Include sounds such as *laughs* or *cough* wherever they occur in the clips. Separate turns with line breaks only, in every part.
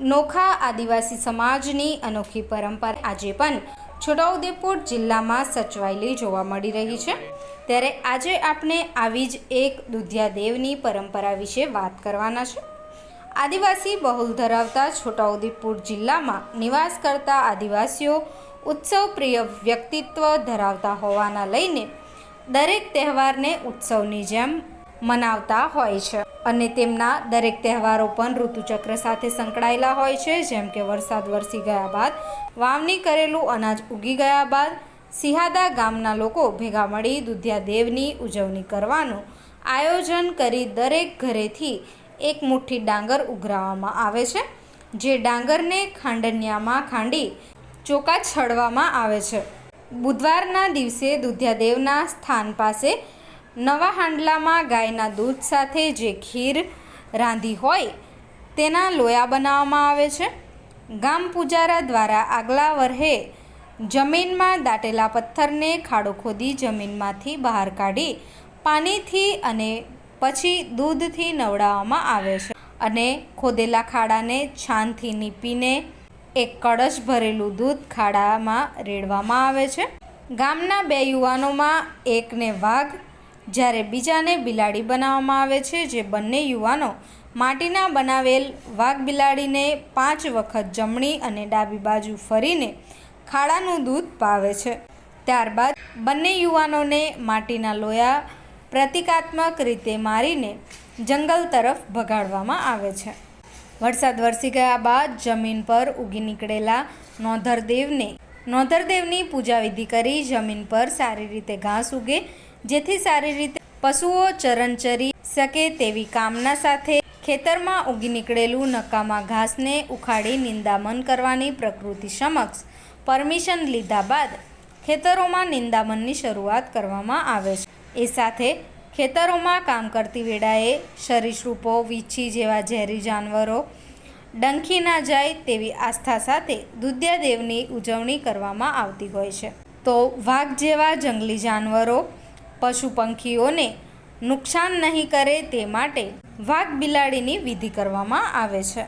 નોખા આદિવાસી સમાજની અનોખી પરંપરા આજે પણ છોટાઉદેપુર જિલ્લામાં સચવાયેલી જોવા મળી રહી છે. ત્યારે આજે આપણે આવી જ એક દુધિયાદેવની પરંપરા વિશે વાત કરવાના છે. આદિવાસી બહુલ ધરાવતા છોટાઉદેપુર જિલ્લામાં નિવાસ કરતા આદિવાસીઓ ઉત્સવ પ્રિય વ્યક્તિત્વ ધરાવતા હોવાના લઈને દરેક તહેવારને ઉત્સવની જેમ મનાવતા હોય છે. અને તેમના દરેક તહેવારો પણ ઋતુચક્ર સાથે સંકળાયેલા હોય છે, જેમ કે વરસાદ વરસી ગયા બાદ વાવણી કરેલું અનાજ ઉગી ગયા બાદ સિહાદા ગામના લોકો ભેગા મળી દુધિયા દેવની ઉજવણી કરવાનું આયોજન કરી દરેક ઘરેથી એક મુઠ્ઠી ડાંગર ઉઘરાવવામાં આવે છે, જે ડાંગરને ખાંડનિયામાં ખાંડી ચોકા છડવામાં આવે છે. બુધવારના દિવસે દુધિયાદેવના સ્થાન પાસે નવા હાંડલામાં ગાયના દૂધ સાથે જે ખીર રાંધી હોય, તેના લોયા બનાવવામાં આવે છે. ગામ પૂજારા દ્વારા આગલા વરહે જમીનમાં દાટેલા પથ્થરને ખાડો ખોદી જમીનમાંથી બહાર કાઢી પાણીથી અને પછી દૂધથી નવડાવવામાં આવે છે અને ખોદેલા ખાડાને છાનથી નીપીને એક કળશ ભરેલું દૂધ ખાડામાં રેડવામાં આવે છે. ગામના બે યુવાનોમાં એકને વાઘ જ્યારે બીજાને બિલાડી બનાવવામાં આવે છે, જે બંને યુવાનો માટીના બનાવેલ વાઘ બિલાડીને પાંચ વખત જમણી અને ડાબી બાજુ ફરીને ખાડાનું દૂધ પાવે છે. ત્યારબાદ બંને યુવાનોને માટીના લોયા પ્રતિકાત્મક રીતે મારીને જંગલ તરફ ભગાડવામાં આવે છે. વરસાદ વરસી ગયા બાદ જમીન પર ઉગી નીકળેલા નોધરદેવને, નોધરદેવની પૂજા વિધિ કરી જમીન પર સારી રીતે ઘાસ ઉગે જેથી સારી રીતે પશુઓ ચરણચરી શકે તેવી કામના સાથે ખેતરમાં ઉગી નીકળેલું નકામા ઘાસને ઉખાડી નિંદામન કરવાની પ્રકૃતિ સમક્ષ પરમિશન લીધા બાદ ખેતરોમાં નિંદામનની શરૂઆત કરવામાં આવે છે. એ સાથે ખેતરોમાં કામ કરતી વેળાએ સરીસૃપો, વીછી જેવા ઝેરી જાનવરો ડંખી ના જાય તેવી આસ્થા સાથે દુધિયાદેવની ઉજવણી કરવામાં આવતી હોય છે. તો વાઘ જેવા જંગલી જાનવરો પશુ પંખીઓને નુકસાન નહીં કરે તે માટે વાઘ બિલાડીની વિધિ કરવામાં આવે છે.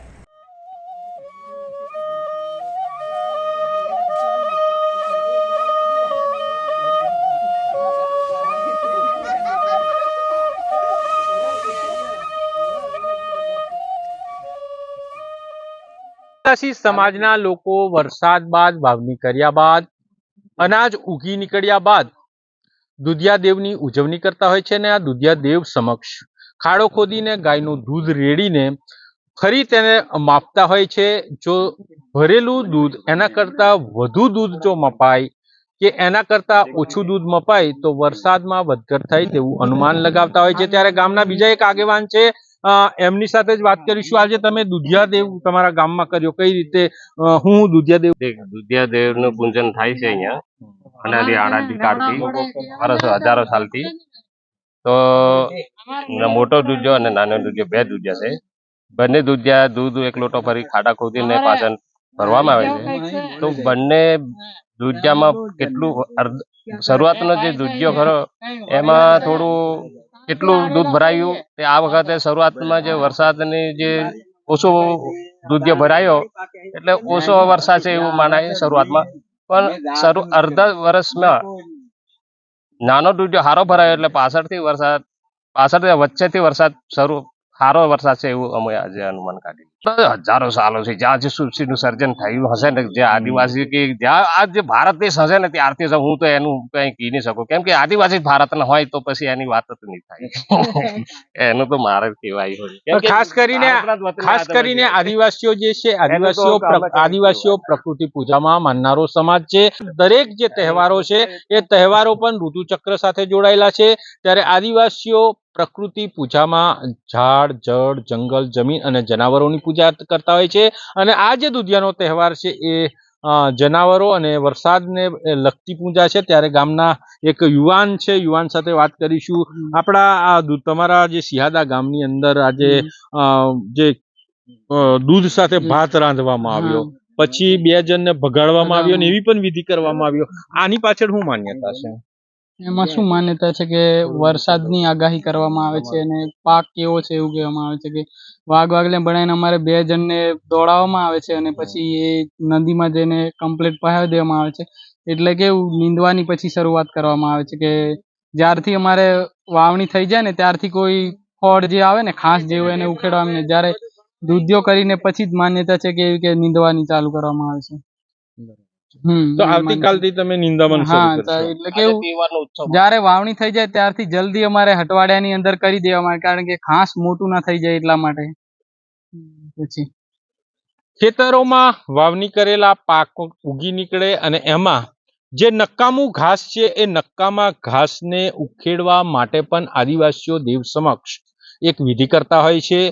આદિવાસી સમાજના લોકો વરસાદ બાદ વાવણી કર્યા બાદ, અનાજ ઉગી નીકળ્યા બાદ દુધિયા દેવની ઉજવણી કરતા હોય છે અને આ દુધિયા દેવ સમક્ષ. ખાડો ખોદીને ગાયનું દૂધ રેડીને ફરી તેને માપતા હોય છે. જો ભરેલું દૂધ એના કરતાં વધુ દૂધ જો મપાય કે એના કરતાં ઓછું દૂધ મપાય તો વરસાદમાં વધઘટ થાય તેવું અનુમાન લગાવતા હોય છે. ત્યારે ગામના બીજા એક આગેવાન છે એમની સાથે જ વાત કરીશું. આજે તમે દુધિયા દેવ તમારા ગામમાં કર્યો. કઈ રીતે હું દુધિયાદેવ?
દુધિયાદેવ દુધિયા દેવનું પૂજન થાય છે અહીંયા. અનાદિ આણાદિ કાળથી. વર્ષો હજારો સાલથી. તો મોટો દૂધિયો અને નાનો દુધ્યો બે દુધિયા છે. બંને દુધિયા દૂધ એક લોટો ભરી ખાડા ખોદીને પાછળ ભરવામાં આવે છે. તો બંને દુધિયામાં કેટલું શરૂઆતનો જે દુધિયો ખરો એમાં થોડું કેટલું દૂધ ભરાયું તે આ વખતે શરૂઆતમાં જે વરસાદની જે ઓછો દૂધિયો ભરાયો એટલે ઓછો વરસાદ છે એવું માનાય શરૂઆતમાં. પણ શરૂ અડધા વર્ષમાં નાનો દૂધ હારો ભરાયો એટલે પાછળથી વરસાદ પાછળ વચ્ચેથી વરસાદ શરૂ સારો વરસાદ છે એવું અમે આજે અનુમાન કાઢ્યું હજારો સાલો છે. જ્યાં જે સૃષ્ટિનું સર્જન થયું હશે ને જે આદિવાસી કે જ્યાં આ જે ભારત દેશ હશે ને ત્યારથી જ હું તો એનું કઈ કહી નહીં શકું. કેમ કે આદિવાસી ભારતના હોય તો પછી એની વાત જ નહીં થાય. *laughs* એનું તો મારે કહેવાય હોય.
ખાસ કરીને ખાસ કરીને આદિવાસીઓ જે છે આદિવાસીઓ આદિવાસીઓ પ્રકૃતિ પૂજામાં માનનારો સમાજ છે. દરેક જે તહેવારો છે એ તહેવારો પણ ઋતુચક્ર સાથે જોડાયેલા છે. ત્યારે આદિવાસીઓ પ્રકૃતિ પૂજામાં ઝાડ જળ જંગલ જમીન અને જનાવરોની પૂજા કરતા હોય છે. અને આ જે દુધિયાનો તહેવાર છે એ જનાવરો અને વરસાદને લગતી પૂજા છે. ત્યારે ગામના એક યુવાન છે. યુવાન સાથે વાત કરીશું. આપણા આ તમારા જે સિહાદા ગામની અંદર આજે જે દૂધ સાથે ભાત રાંધવામાં આવ્યો. પછી બે જણને ભગાડવામાં આવ્યો ને એવી પણ વિધિ કરવામાં આવ્યો. આની પાછળ શું માન્યતા છે?
એમાં શું માન્યતા છે કે વરસાદની આગાહી કરવામાં આવે છે અને પાક કેવો છે એવું કહેવામાં આવે છે કે વાઘ વાગલે બનાવીને અમારે બે જણને દોડાવવામાં આવે છે અને પછી એ નદીમાં જઈને કમ્પ્લેટ પહાવી દેવામાં આવે છે. એટલે કેવું નીંદવાની પછી શરૂઆત કરવામાં આવે છે કે જ્યારથી અમારે વાવણી થઈ જાય ને ત્યારથી કોઈ ફળ જે આવે ને ખાસ જેવું એને ઉખેડવામાં. જ્યારે દૂધ્યો કરીને પછી જ માન્યતા છે કે એવી કે નીંદવાની ચાલુ કરવામાં આવે છે.
તો આવતીકાલથી તમે નિંદામણ
એટલે કેવું જયારે વાવણી થઈ જાય ત્યારથી જલ્દી અમારે હટવાડિયાની અંદર કરી દેવામાં આવે કારણ કે ખાસ મોટું ના થઈ જાય એટલા માટે. પછી.
ખેતરોમાં વાવણી કરેલા પાક ઉગી નીકળે અને એમાં જે નકામું ઘાસ છે એ નકામા ઘાસને ઉખેડવા માટે પણ આદિવાસીઓ દેવ સમક્ષ એક વિધિ કરતા હોય છે.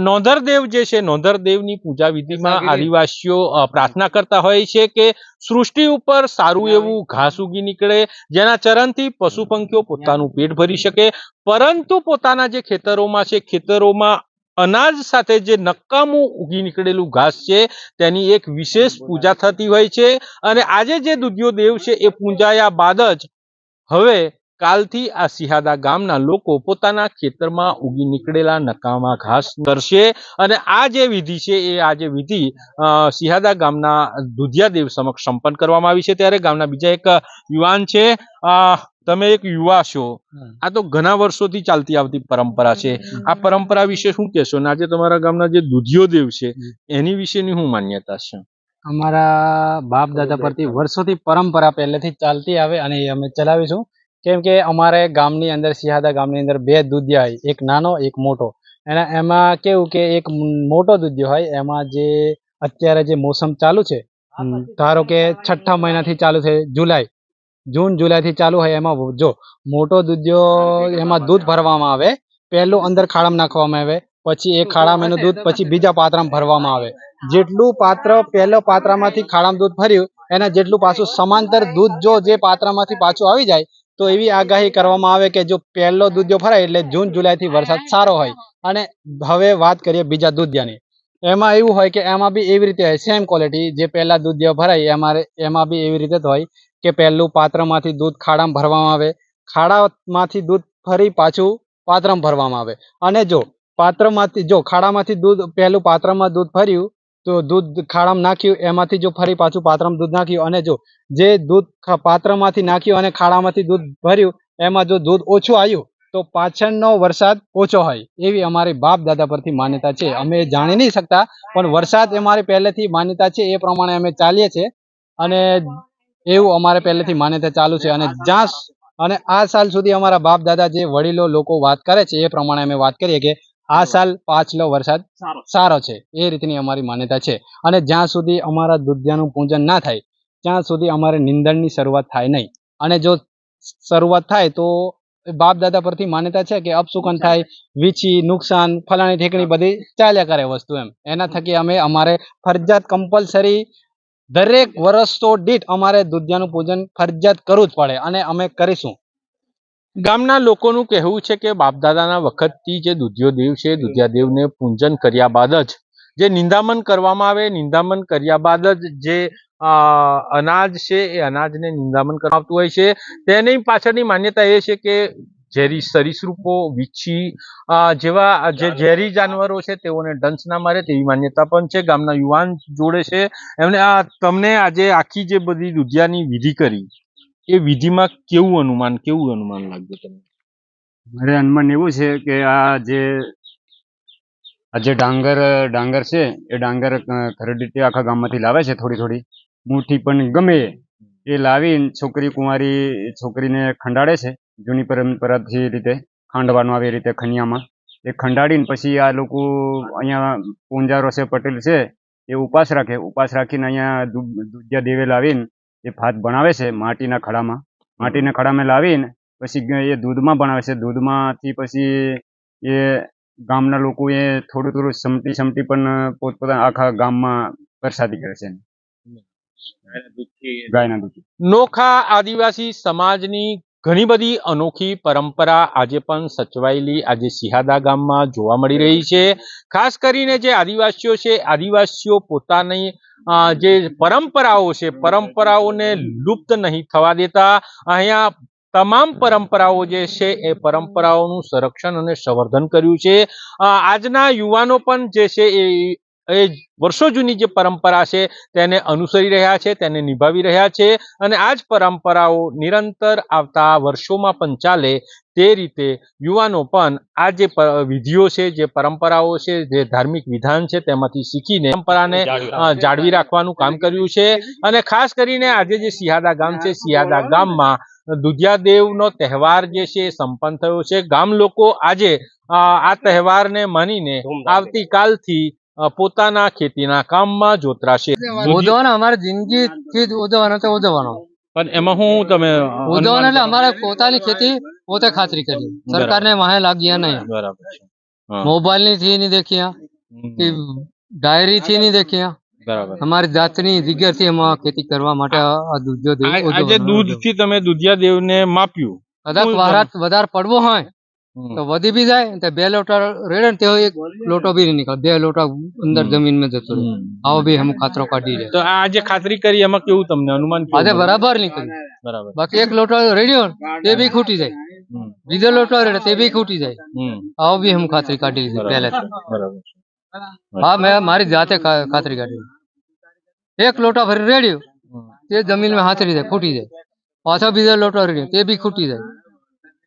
નોંધરદેવ જે છે નોંધરદેવની પૂજા વિધિમાં આદિવાસીઓ પ્રાર્થના કરતા હોય છે કે સૃષ્ટિ ઉપર સારું એવું ઘાસ ઉગી નીકળે જેના ચરણથી પશુ પંખીઓ પોતાનું પેટ ભરી શકે. પરંતુ પોતાના જે ખેતરોમાં છે ખેતરોમાં અનાજ સાથે જે નક્કામું ઉગી નીકળેલું ઘાસ છે તેની એક વિશેષ પૂજા થતી હોય છે. અને આજે જે દુધિયો દેવ છે એ પૂજાયા બાદ જ હવે કાલથી આ સિહાદા ગામના લોકો પોતાના ખેતરમાં ઉગી નીકળેલા નકામા ઘાસ કરશે અને આ જે વિધિ છે એ આજે વિધિ સિહાદા ગામના દુધિયા દેવ સમક્ષ સંપન્ન કરવામાં આવી છે. ત્યારે ગામના બીજા એક યુવાન છે. તમે એક યુવા છો. આ તો ઘણા વર્ષોથી ચાલતી આવતી પરંપરા છે. આ પરંપરા વિશે શું કહેશો? અને આજે તમારા ગામના જે દુધિયો દેવ છે એની વિશેની શું માન્યતા છે?
અમારા બાપ દાદા પરથી વર્ષોથી પરંપરા પહેલેથી ચાલતી આવે અને એ અમે ચલાવીશું. કેમ કે અમારે ગામની અંદર સિહાદા ગામની અંદર બે દૂધિયા હોય, એક નાનો, એક મોટો. એના એમાં કેવું કે એક મોટો દૂધિયો હોય, એમાં જે અત્યારે જે મોસમ ચાલુ છે ધારો કે છઠ્ઠા મહિનાથી ચાલુ છે, જુલાઈ. જૂન, જુલાઈથી ચાલુ હોય એમાં જો, મોટો દૂધિયો એમાં દૂધ ભરવામાં આવે, પહેલું અંદર ખાડામાં નાખવામાં આવે, પછી એ ખાડામાં એનું દૂધ, પછી બીજા પાત્રામાં ભરવામાં આવે. જેટલું પાત્ર પહેલો પાત્રમાંથી ખાડામાં દૂધ ભર્યું, એના જેટલું પાછું સમાંતર દૂધ જો જે પાત્રમાંથી પાછું આવી જાય તો એવી આગાહી કરવામાં આવે કે જો પહેલો દૂધિયો ભરાય એટલે જૂન, જુલાઈથી વરસાદ સારો હોય. અને હવે વાત કરીએ બીજા દૂધિયાની. એમાં એવું હોય કે એમાં બી એવી રીતે હોય સેમ ક્વોલિટી જે પહેલા દૂધિયો ભરાય, એમાં એમાં બી એવી રીતે હોય કે પહેલું પાત્રમાંથી દૂધ ખાડામાં ભરવામાં આવે. ખાડામાંથી દૂધ ફરી પાછું પાત્રમાં ભરવામાં આવે. અને જો પાત્રમાંથી, જો ખાડામાંથી દૂધ, પહેલું પાત્રમાં દૂધ ભર્યું તો દૂધ ખાડામાં નાખ્યું, એમાંથી જો ફરી પાછું પાત્રમાં દૂધ નાખ્યું અને જો જે દૂધ પાત્રમાંથી નાખ્યું અને ખાડામાંથી દૂધ ભર્યું, એમાં જો દૂધ ઓછું આવ્યું, તો પાછળનો વરસાદ ઓછો હોય, એવી અમારી બાપ દાદા પરથી માન્યતા છે. અમે જાણી નહીં શકતા, પણ વરસાદ અમારી પહેલેથી માન્યતા છે, એ પ્રમાણે અમે ચાલીએ છીએ અને એવું અમારે પહેલેથી માન્યતા ચાલુ છે અને જ્યાં અને આ સાલ સુધી અમારા બાપ દાદા જે વડીલો લોકો વાત કરે છે, એ પ્રમાણે અમે વાત કરીએ કે આ સાલ પાછલો વરસાદ સારો છે. એ રીતની અમારી માન્યતા છે. અને જ્યાં સુધી અમારા દુધિયાનું પૂજન ના થાય ત્યાં સુધી અમારે નિંદણની શરૂઆત થાય નહીં. અને જો શરૂઆત થાય તો બાપ દાદા પરથી માન્યતા છે કે અપશુકન થાય વીછી નુકસાન ફલાણી ઠેકણી બધી ચાલ્યા કરે વસ્તુ એમ. એના થકી અમે અમારે ફરજિયાત કમ્પલસરી દરેક વર્ષ તો દીઠ અમારે દુધિયાનું પૂજન ફરજિયાત કરવું જ પડે. અને અમે કરીશું.
ગામના લોકોનું કહેવું છે કે બાપદાદાના વખતથી જે દુધિયો દેવ છે દુધિયાદેવને પૂજન કર્યા બાદ જ જે નિંદામન કરવામાં આવે નિંદામન કર્યા બાદ જ જે અનાજ છે એ અનાજને નિંદામન કરવામાં આવતું હોય છે. તેની પાછળની માન્યતા એ છે કે ઝેરી સરીસૃપો વીછી જેવા જે ઝેરી જાનવરો છે તેઓને ડંસ ના મારે તેવી માન્યતા પણ છે. ગામના યુવાન જોડે છે. એમને આ તમને આજે આખી જે બધી દુધિયાની વિધિ કરી. એ વિધિમાં કેવું અનુમાન કેવું અનુમાન લાગ્યું તમને?
મારે અનુમાન એવું છે કે આ જે આ જે ડાંગર ડાંગર છે, એ ડાંગર ખરડી આખા ગામમાંથી લાવે છે થોડી થોડી. મુઠ્ઠી પણ ગમે એ. લાવીને છોકરી કુંવારી છોકરીને ખંડાડે છે, જૂની પરંપરાથી રીતે ખાંડવાનું આવે રીતે ખનિયામાં. એ ખંડાળીને પછી આ લોકો અહીંયા પૂંજારો છે, પટેલ છે, એ ઉપાસ રાખે. ઉપાસ રાખીને અહીંયા દુધિયા દેવે લાવીને એ ભાત બનાવે છે માટીના ખડામાં. માટીના ખડામાં લાવીને પછી એ દૂધમાં બનાવે છે. દૂધમાંથી પછી એ ગામના લોકો એ થોડું થોડું સમટી સમટી પણ પોતપોતાના આખા ગામમાં પ્રસાદી કરે છે. ગાયના દૂધ
નોખા આદિવાસી સમાજની ઘણી બધી અનોખી પરંપરા આજે પણ સચવાયેલી આજે સિહાદા ગામમાં જોવા મળી રહી છે. ખાસ કરીને જે આદિવાસીઓ છે, આદિવાસીઓ પોતાની જે પરંપરાઓ છે, પરંપરાઓને લુપ્ત નહીં થવા દેતા, અહીંયા તમામ પરંપરાઓ જે છે, એ પરંપરાઓનું સંરક્ષણ અને સંવર્ધન કર્યું છે. આજના યુવાનો પણ જે છે, એ એ વર્ષો જૂની જે પરંપરા છે તેને અનુસરી રહ્યા છે તેને નિભાવી રહ્યા છે અને આ જ પરંપરાઓ નિરંતર આવતા વર્ષોમાં પણ ચાલે તે રીતે યુવાનો પણ આ જે વિધિઓ છે જે પરંપરાઓ છે જે ધાર્મિક વિધાન છે તેમાંથી શીખીને પરંપરાને જાળવી રાખવાનું. કામ કર્યું છે અને ખાસ કરીને આજે જે સિયાદા ગામ છે સિયાદા ગામમાં દુધિયાદેવનો તહેવાર જે છે એ સંપન્ન થયો છે. ગામ લોકો આજે આ તહેવારને માનીને આવતીકાલથી પોતાના ખેતીના કામમાં જોતરાશે.
ઉજવવાનો. અમારે જિંદગી થી જ ઉજવવાનો તો ઉજવવાનો.
પણ એમાં હું તમે
ઉજવવાનો એટલે અમારે પોતાની ખેતી પોતે ખાતરી કરી. સરકારને વાહે લાગ્યા નહીં.
બરાબર
મોબાઈલની થી નહીં દેખ્યા કે ડાયરી થી નહીં દેખ્યા.
બરાબર.
અમારી જાતની જગ્યા થી એમાં ખેતી કરવા માટે
આજે દૂધથી તમે દુધિયા દેવને માપ્યું.
કદાચ વધારે પડવો હોય. તો વધી બી જાય તો બે લોટા રેડે ને તો એક લોટો બી નહીં નીકળે. બે લોટા અંદર જમીનમાં જતો રહે. આવો બી હમ ખાતરો કાઢી રહે
તો આ જે ખાતરી કરી એમાં કેવું તમને? અનુમાન કેવું
આજે
મળ્યું?
બરાબર નીકળ્યું
બરાબર.
બાકી એક લોટો રેડ્યો ને તે બી ખૂટી જાય.
હમ.
બીજો લોટો રેડે તે બી ખૂટી જાય.
હમ.
આવો બી હમ ખાતરી કાઢી લીધી
બરાબર.
પહેલેથી.
બરાબર. છે.
હા મેં મારી જાતે ખા- ખાતરી કાઢી. એક લોટા ભરી રેડ્યો
હમ.
તે જમીનમાં હાથરી જાય ફૂટી જાય. પાછો બીજો લોટો રેડ્યો તે भी ખૂટી જાય.